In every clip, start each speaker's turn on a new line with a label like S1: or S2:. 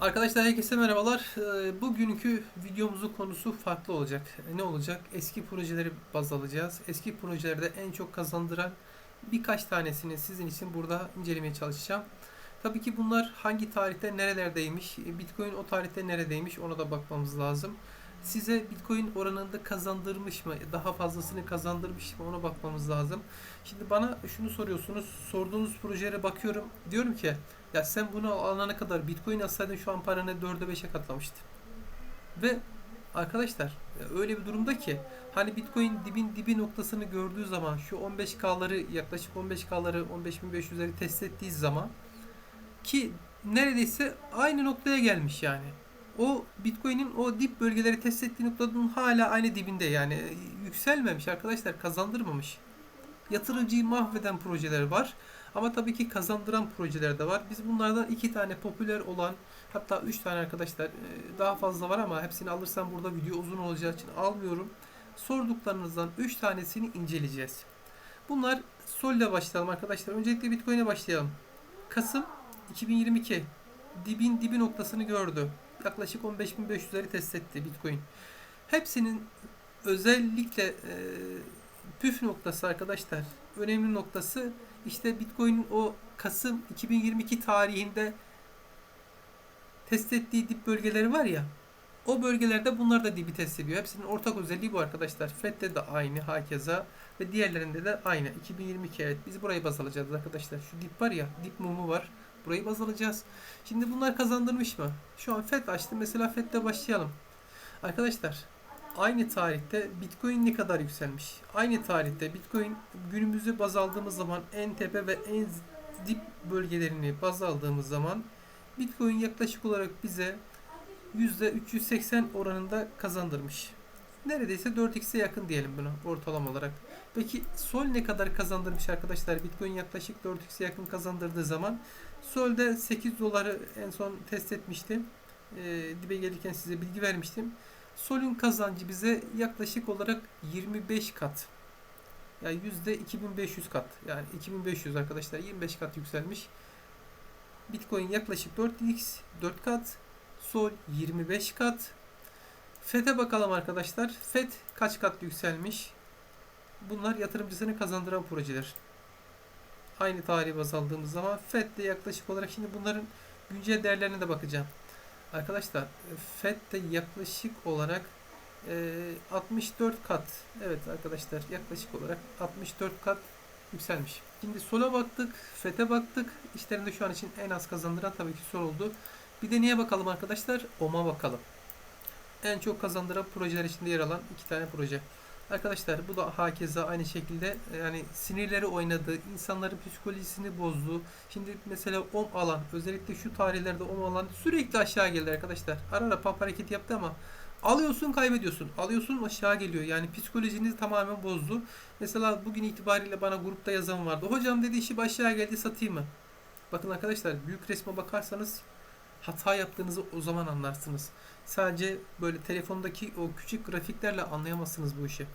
S1: Arkadaşlar herkese merhabalar. Ee, Bugünkü videomuzun konusu farklı olacak. Ne olacak? Eski projeleri baz alacağız. Eski projelerde en çok kazandıran birkaç tanesini sizin için burada incelemeye çalışacağım. Tabii ki bunlar hangi tarihte nerelerdeymiş, Bitcoin o tarihte neredeymiş ona da bakmamız lazım. Size Bitcoin oranında kazandırmış mı, daha fazlasını kazandırmış mı ona bakmamız lazım. Şimdi bana şunu soruyorsunuz, sorduğunuz projelere bakıyorum. Diyorum ki ya sen bunu alana kadar Bitcoin alsaydın şu an paranı 4'e 5'e katlamıştı. Ve arkadaşlar öyle bir durumda ki hani Bitcoin dibin dibi noktasını gördüğü zaman şu 15K'ları yaklaşık 15K'ları 15.500'leri test ettiği zaman ki neredeyse aynı noktaya gelmiş yani. O Bitcoin'in o dip bölgeleri test ettiği noktanın hala aynı dibinde yani yükselmemiş arkadaşlar kazandırmamış. Yatırımcıyı mahveden projeler var. Ama tabii ki kazandıran projeler de var. Biz bunlardan iki tane popüler olan hatta üç tane arkadaşlar e, daha fazla var ama hepsini alırsam burada video uzun olacağı için almıyorum. Sorduklarınızdan üç tanesini inceleyeceğiz. Bunlar Sol ile başlayalım arkadaşlar. Öncelikle Bitcoin'e başlayalım. Kasım 2022 dibin dibi noktasını gördü. Yaklaşık 15.500'leri test etti Bitcoin. Hepsinin özellikle e, püf noktası arkadaşlar. Önemli noktası işte Bitcoin'in o Kasım 2022 tarihinde test ettiği dip bölgeleri var ya o bölgelerde bunlar da dibi test ediyor. Hepsinin ortak özelliği bu arkadaşlar. FED'de de aynı hakeza ve diğerlerinde de aynı. 2022 evet biz burayı baz alacağız arkadaşlar. Şu dip var ya dip mumu var. Burayı baz alacağız. Şimdi bunlar kazandırmış mı? Şu an FED açtı. Mesela FED'de başlayalım. Arkadaşlar aynı tarihte Bitcoin ne kadar yükselmiş? Aynı tarihte Bitcoin günümüzü baz aldığımız zaman en tepe ve en dip bölgelerini baz aldığımız zaman Bitcoin yaklaşık olarak bize %380 oranında kazandırmış. Neredeyse 4x'e yakın diyelim buna ortalama olarak. Peki Sol ne kadar kazandırmış arkadaşlar? Bitcoin yaklaşık 4x'e yakın kazandırdığı zaman Sol'de 8 doları en son test etmiştim. Ee, dibe gelirken size bilgi vermiştim. Sol'ün kazancı bize yaklaşık olarak 25 kat. Yani yüzde 2500 kat. Yani 2500 arkadaşlar 25 kat yükselmiş. Bitcoin yaklaşık 4x 4 kat. Sol 25 kat. FED'e bakalım arkadaşlar. FED kaç kat yükselmiş? Bunlar yatırımcısını kazandıran projeler. Aynı tarihi baz aldığımız zaman FED de yaklaşık olarak şimdi bunların güncel değerlerine de bakacağım. Arkadaşlar FED de yaklaşık olarak e, 64 kat evet arkadaşlar yaklaşık olarak 64 kat yükselmiş. Şimdi sola baktık, FED'e baktık. İşlerinde şu an için en az kazandıran tabii ki sol oldu. Bir de niye bakalım arkadaşlar? OM'a bakalım. En çok kazandıran projeler içinde yer alan iki tane proje. Arkadaşlar bu da hakeza aynı şekilde yani sinirleri oynadı, insanların psikolojisini bozdu. Şimdi mesela OM alan özellikle şu tarihlerde OM alan sürekli aşağı geldi arkadaşlar. Ara ara pump hareket yaptı ama alıyorsun kaybediyorsun. Alıyorsun aşağı geliyor. Yani psikolojinizi tamamen bozdu. Mesela bugün itibariyle bana grupta yazan vardı. Hocam dedi işi aşağı geldi satayım mı? Bakın arkadaşlar büyük resme bakarsanız hata yaptığınızı o zaman anlarsınız. Sadece böyle telefondaki o küçük grafiklerle anlayamazsınız bu işi.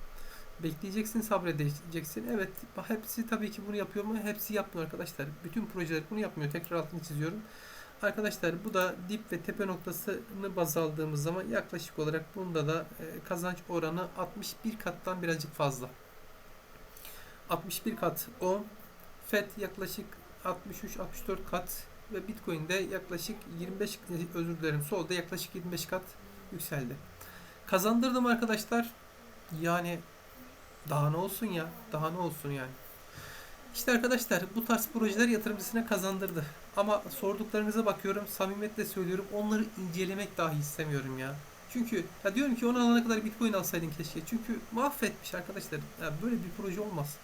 S1: Bekleyeceksin, sabredeceksin. Evet, hepsi tabii ki bunu yapıyor mu? Hepsi yapmıyor arkadaşlar. Bütün projeler bunu yapmıyor. Tekrar altını çiziyorum. Arkadaşlar bu da dip ve tepe noktasını baz aldığımız zaman yaklaşık olarak bunda da e, kazanç oranı 61 kattan birazcık fazla. 61 kat o. FED yaklaşık 63-64 kat ve Bitcoin'de yaklaşık 25 özür dilerim solda yaklaşık 25 kat yükseldi. Kazandırdım arkadaşlar. Yani daha ne olsun ya? Daha ne olsun yani? İşte arkadaşlar bu tarz projeler yatırımcısına kazandırdı. Ama sorduklarınıza bakıyorum. Samimiyetle söylüyorum. Onları incelemek dahi istemiyorum ya. Çünkü ya diyorum ki onu alana kadar Bitcoin alsaydın keşke. Çünkü mahvetmiş arkadaşlar. Ya böyle bir proje olmaz.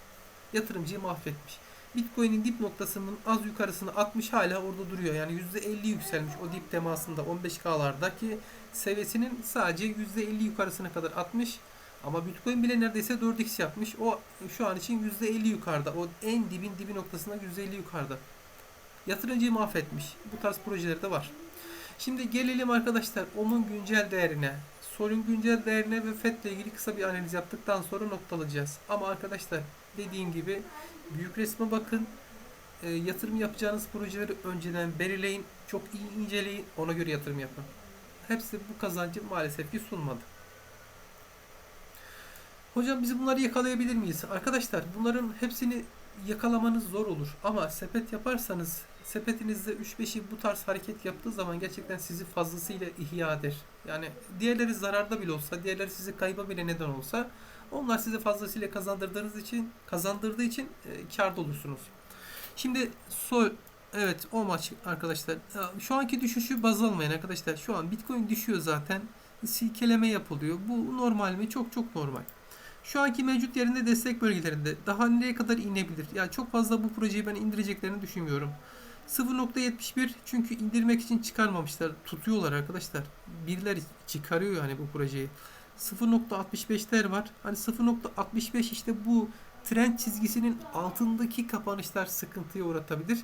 S1: Yatırımcıyı mahvetmiş. Bitcoin'in dip noktasının az yukarısını atmış hala orada duruyor. Yani %50 yükselmiş o dip temasında 15K'lardaki seviyesinin sadece %50 yukarısına kadar atmış. Ama Bitcoin bile neredeyse 4x yapmış. O şu an için %50 yukarıda. O en dibin dibi noktasında %50 yukarıda. Yatırımcıyı mahvetmiş. Bu tarz projeler de var. Şimdi gelelim arkadaşlar onun güncel değerine. Sol'ün güncel değerine ve FED ile ilgili kısa bir analiz yaptıktan sonra noktalayacağız. Ama arkadaşlar dediğim gibi büyük resme bakın. E, yatırım yapacağınız projeleri önceden belirleyin. Çok iyi inceleyin, ona göre yatırım yapın. Hepsi bu kazancı maalesef ki sunmadı. Hocam biz bunları yakalayabilir miyiz? Arkadaşlar bunların hepsini yakalamanız zor olur. Ama sepet yaparsanız sepetinizde 3-5'i bu tarz hareket yaptığı zaman gerçekten sizi fazlasıyla ihya eder. Yani diğerleri zararda bile olsa, diğerleri sizi kayba bile neden olsa onlar size fazlasıyla kazandırdığınız için, kazandırdığı için e, kârda olursunuz. Şimdi sol evet o maç arkadaşlar. Ya, Şu anki düşüşü baz almayın arkadaşlar. Şu an Bitcoin düşüyor zaten. Silkeleme yapılıyor. Bu normal mi? Çok çok normal. Şu anki mevcut yerinde destek bölgelerinde daha nereye kadar inebilir? Yani çok fazla bu projeyi ben indireceklerini düşünmüyorum. 0.71 çünkü indirmek için çıkarmamışlar. Tutuyorlar arkadaşlar. Birileri çıkarıyor yani bu projeyi. 0.65'ler var. Hani 0.65 işte bu trend çizgisinin altındaki kapanışlar sıkıntıya uğratabilir.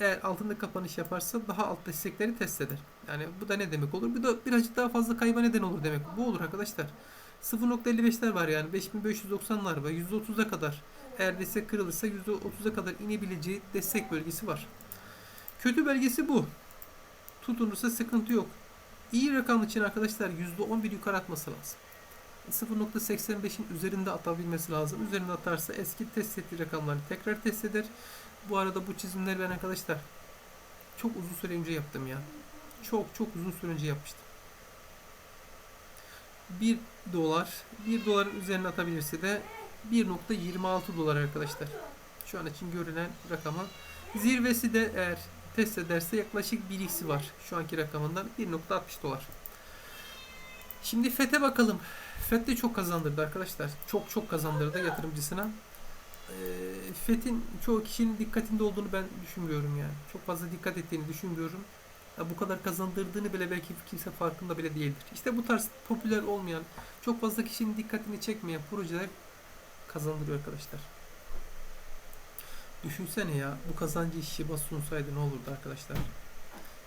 S1: Eğer altında kapanış yaparsa daha alt destekleri test eder. Yani bu da ne demek olur? Bu da birazcık daha fazla kayba neden olur demek. Bu olur arkadaşlar. 0.55'ler var yani 5590'lar var. %30'a kadar eğer destek kırılırsa %30'a kadar inebileceği destek bölgesi var. Kötü belgesi bu. Tutunursa sıkıntı yok. İyi rakam için arkadaşlar %11 yukarı atması lazım. 0.85'in üzerinde atabilmesi lazım. Üzerinde atarsa eski test ettiği rakamları tekrar test eder. Bu arada bu çizimleri ben arkadaşlar çok uzun süre önce yaptım ya. Çok çok uzun süre önce yapmıştım. 1 dolar 1 doların üzerine atabilirse de 1.26 dolar arkadaşlar. Şu an için görünen rakama. Zirvesi de eğer test ederse yaklaşık 1x'i var. Şu anki rakamından 1.60 dolar. Şimdi FET'e bakalım. FET de çok kazandırdı arkadaşlar. Çok çok kazandırdı yatırımcısına. Ee, FET'in çoğu kişinin dikkatinde olduğunu ben düşünmüyorum yani. Çok fazla dikkat ettiğini düşünmüyorum. Ya bu kadar kazandırdığını bile belki kimse farkında bile değildir. İşte bu tarz popüler olmayan, çok fazla kişinin dikkatini çekmeyen projeler kazandırıyor arkadaşlar. Düşünsene ya bu kazancı Shiba sunsaydı ne olurdu arkadaşlar?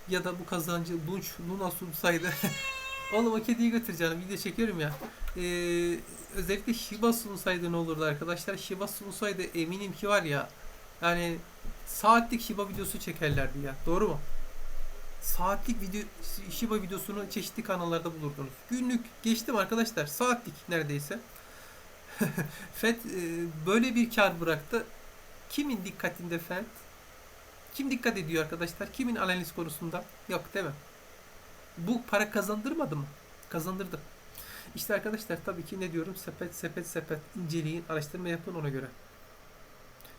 S1: Ya da bu kazancı Lunch, Luna sunsaydı Oğlum o kediyi götüreceğim. Video çekiyorum ya. Ee, özellikle Shiba sunsaydı ne olurdu arkadaşlar? Shiba sunsaydı eminim ki var ya. Yani saatlik Shiba videosu çekerlerdi ya. Doğru mu? Saatlik video Shiba videosunu çeşitli kanallarda bulurdunuz. Günlük geçtim arkadaşlar. Saatlik neredeyse. FED e, böyle bir kar bıraktı. Kimin dikkatinde FED? Kim dikkat ediyor arkadaşlar? Kimin analiz konusunda? Yok değil mi? Bu para kazandırmadı mı? Kazandırdı. İşte arkadaşlar tabii ki ne diyorum? Sepet sepet sepet inceleyin, araştırma yapın ona göre.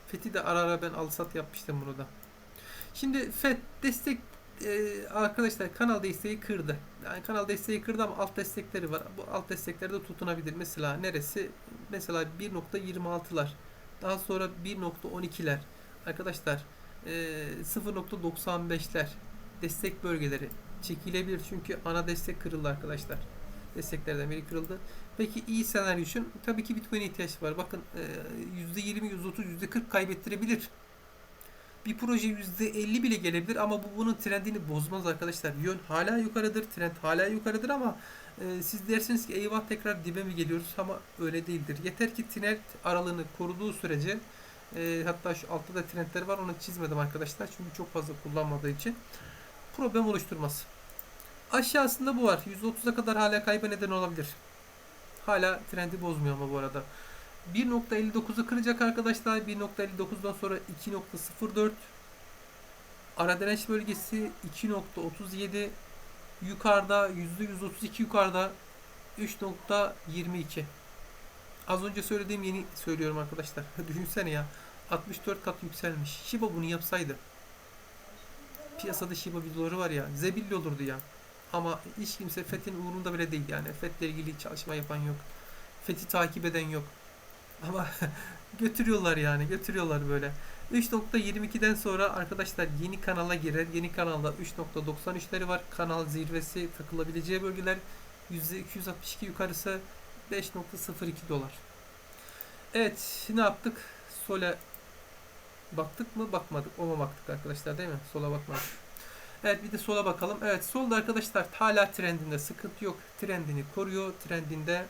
S1: FET'i de ara ara ben al sat yapmıştım bunu da. Şimdi FET destek e, arkadaşlar kanal desteği kırdı. Yani kanal desteği kırdı ama alt destekleri var. Bu alt destekleri de tutunabilir. Mesela neresi? Mesela 1.26'lar. Daha sonra 1.12'ler. Arkadaşlar e, 0.95'ler destek bölgeleri çekilebilir çünkü ana destek kırıldı arkadaşlar. Desteklerden biri kırıldı. Peki iyi senaryo için tabii ki Bitcoin'e ihtiyaç var. Bakın e, %20, %30, %40 kaybettirebilir. Bir proje %50 bile gelebilir ama bu bunun trendini bozmaz arkadaşlar. Yön hala yukarıdır, trend hala yukarıdır ama e, siz dersiniz ki eyvah tekrar dibe mi geliyoruz ama öyle değildir. Yeter ki trend aralığını koruduğu sürece e, hatta şu altta da trendler var onu çizmedim arkadaşlar çünkü çok fazla kullanmadığı için problem oluşturmaz. Aşağısında bu var. %30'a kadar hala kayba neden olabilir. Hala trendi bozmuyor ama bu arada. 1.59'u kıracak arkadaşlar. 1.59'dan sonra 2.04 ara direnç bölgesi 2.37 yukarıda %132 yukarıda 3.22 Az önce söylediğim yeni söylüyorum arkadaşlar. Düşünsene ya. 64 kat yükselmiş. Shiba bunu yapsaydı. Piyasada Shiba videoları var ya. Zebilli olurdu ya. Ama hiç kimse FET'in uğrunda bile değil yani. FET'le ilgili çalışma yapan yok. FET'i takip eden yok. Ama götürüyorlar yani. Götürüyorlar böyle. 3.22'den sonra arkadaşlar yeni kanala girer. Yeni kanalda 3.93'leri var. Kanal zirvesi takılabileceği bölgeler %262 yukarısı 5.02 dolar. Evet ne yaptık? Sole baktık mı? Bakmadık. Oma baktık arkadaşlar değil mi? Sola bakmadık. Evet bir de sola bakalım. Evet solda arkadaşlar hala trendinde sıkıntı yok. Trendini koruyor. Trendinde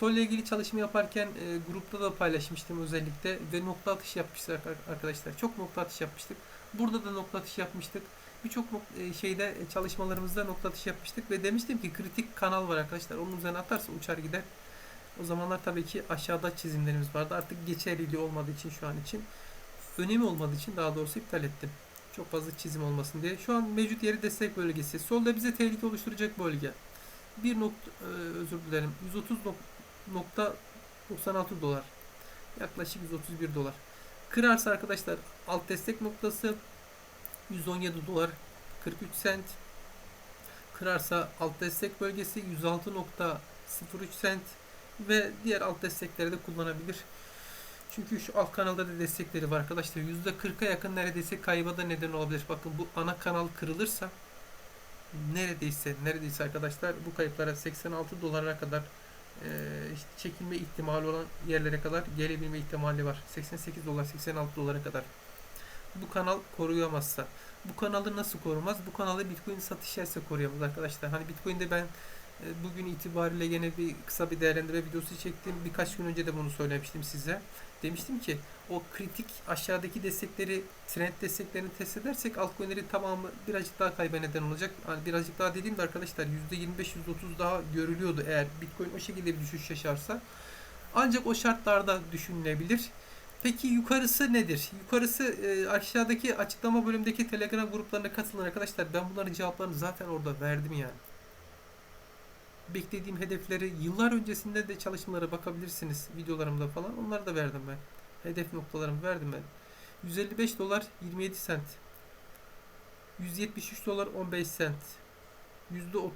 S1: Sol ile ilgili çalışma yaparken e, grupta da paylaşmıştım özellikle ve nokta atış yapmıştık arkadaşlar. Çok nokta atış yapmıştık. Burada da nokta atış yapmıştık. birçok e, şeyde e, çalışmalarımızda nokta atışı yapmıştık ve demiştim ki kritik kanal var arkadaşlar. Onun üzerine atarsa uçar gider. O zamanlar tabii ki aşağıda çizimlerimiz vardı. Artık geçerliliği olmadığı için şu an için önemi olmadığı için daha doğrusu iptal ettim. Çok fazla çizim olmasın diye. Şu an mevcut yeri destek bölgesi. Solda bize tehlike oluşturacak bölge. 1 nokta, e, özür dilerim. 130 nok- nokta 96 dolar. Yaklaşık 131 dolar. Kırarsa arkadaşlar alt destek noktası 117 dolar 43 sent. Kırarsa alt destek bölgesi 106.03 sent ve diğer alt destekleri de kullanabilir. Çünkü şu alt kanalda da destekleri var arkadaşlar. %40'a yakın neredeyse kayba da neden olabilir. Bakın bu ana kanal kırılırsa neredeyse neredeyse arkadaşlar bu kayıplara 86 dolara kadar e, çekilme ihtimali olan yerlere kadar gelebilme ihtimali var. 88 dolar 86 dolara kadar. Bu kanal koruyamazsa. Bu kanalı nasıl korumaz? Bu kanalı Bitcoin satış yerse koruyamaz arkadaşlar. Hani Bitcoin'de ben e, bugün itibariyle yine bir kısa bir değerlendirme videosu çektim. Birkaç gün önce de bunu söylemiştim size. Demiştim ki o kritik aşağıdaki destekleri, trend desteklerini test edersek altcoin'lerin tamamı birazcık daha kayba neden olacak. Hani birazcık daha dediğimde arkadaşlar %25-%30 daha görülüyordu eğer Bitcoin o şekilde bir düşüş yaşarsa. Ancak o şartlarda düşünülebilir. Peki yukarısı nedir? Yukarısı e, aşağıdaki açıklama bölümündeki Telegram gruplarına katılın arkadaşlar. Ben bunların cevaplarını zaten orada verdim yani. Beklediğim hedefleri yıllar öncesinde de çalışmalara bakabilirsiniz videolarımda falan. Onları da verdim ben. Hedef noktalarımı verdim ben. 155 dolar 27 sent. 173 dolar 15 sent. %30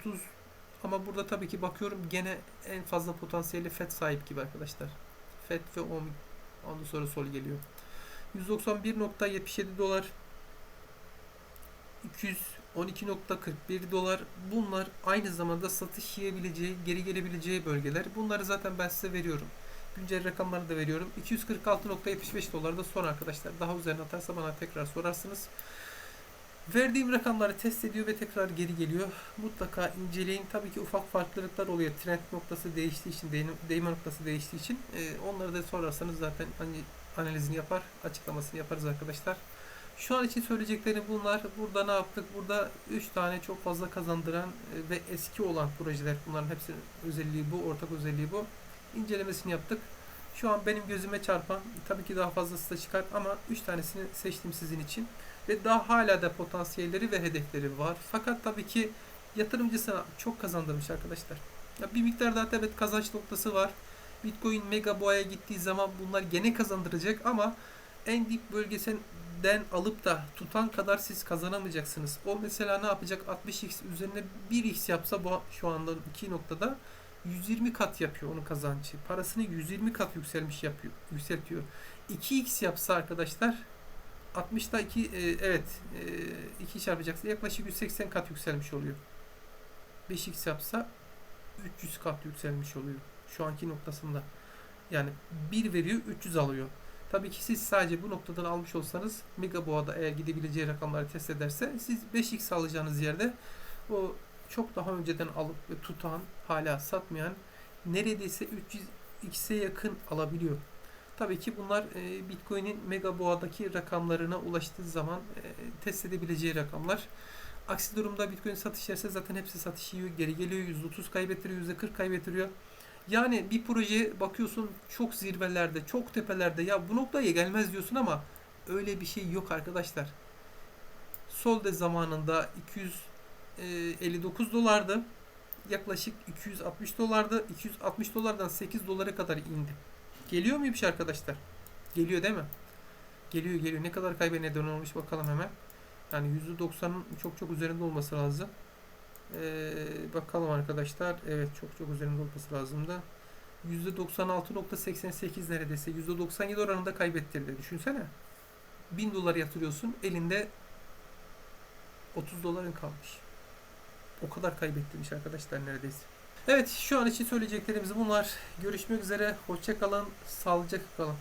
S1: ama burada tabii ki bakıyorum gene en fazla potansiyeli FED sahip gibi arkadaşlar. FED ve OM ondan sonra sol geliyor. 191.77 dolar 212.41 dolar bunlar aynı zamanda satış yiyebileceği, geri gelebileceği bölgeler. Bunları zaten ben size veriyorum. Güncel rakamları da veriyorum. 246.75 dolar da son arkadaşlar. Daha üzerine atarsa bana tekrar sorarsınız. Verdiğim rakamları test ediyor ve tekrar geri geliyor. Mutlaka inceleyin. Tabii ki ufak farklılıklar oluyor. Trend noktası değiştiği için, değme noktası değiştiği için. Ee, onları da sorarsanız zaten hani analizini yapar, açıklamasını yaparız arkadaşlar. Şu an için söyleyeceklerim bunlar. Burada ne yaptık? Burada 3 tane çok fazla kazandıran e, ve eski olan projeler. Bunların hepsinin özelliği bu, ortak özelliği bu. İncelemesini yaptık. Şu an benim gözüme çarpan, tabii ki daha fazlası da çıkar ama 3 tanesini seçtim sizin için. Ve daha hala da potansiyelleri ve hedefleri var. Fakat tabii ki yatırımcısına çok kazandırmış arkadaşlar. Ya bir miktar daha evet kazanç noktası var. Bitcoin mega boğaya gittiği zaman bunlar gene kazandıracak ama en dip bölgesinden alıp da tutan kadar siz kazanamayacaksınız. O mesela ne yapacak? 60x üzerine 1x yapsa bu şu anda 2 noktada 120 kat yapıyor onun kazancı. Parasını 120 kat yükselmiş yapıyor, yükseltiyor. 2x yapsa arkadaşlar 60'da 2 e, evet e, 2 çarpacaksa yaklaşık 180 kat yükselmiş oluyor. 5x yapsa 300 kat yükselmiş oluyor. Şu anki noktasında. Yani 1 veriyor 300 alıyor. Tabii ki siz sadece bu noktadan almış olsanız Mega Boğa'da eğer gidebileceği rakamları test ederse siz 5x alacağınız yerde o çok daha önceden alıp ve tutan hala satmayan neredeyse 300x'e yakın alabiliyor. Tabii ki bunlar e, Bitcoin'in Mega Boğa'daki rakamlarına ulaştığı zaman e, test edebileceği rakamlar. Aksi durumda Bitcoin satış yerse zaten hepsi satış yiyor, geri geliyor, %30 kaybettiriyor, %40 kaybettiriyor. Yani bir proje bakıyorsun çok zirvelerde, çok tepelerde ya bu noktaya gelmez diyorsun ama öyle bir şey yok arkadaşlar. Solde zamanında 259 dolardı. Yaklaşık 260 dolardı. 260 dolardan 8 dolara kadar indi. Geliyor muymuş arkadaşlar? Geliyor değil mi? Geliyor geliyor. Ne kadar kaybe neden olmuş bakalım hemen. Yani %90'ın çok çok üzerinde olması lazım. Ee, bakalım arkadaşlar. Evet çok çok üzerinde olması lazım da. %96.88 neredeyse. %97 oranında kaybettirdi. Düşünsene. 1000 dolar yatırıyorsun. Elinde 30 doların kalmış. O kadar kaybettirmiş arkadaşlar neredeyse. Evet şu an için söyleyeceklerimiz bunlar. Görüşmek üzere. Hoşça kalın. Sağlıcakla kalın.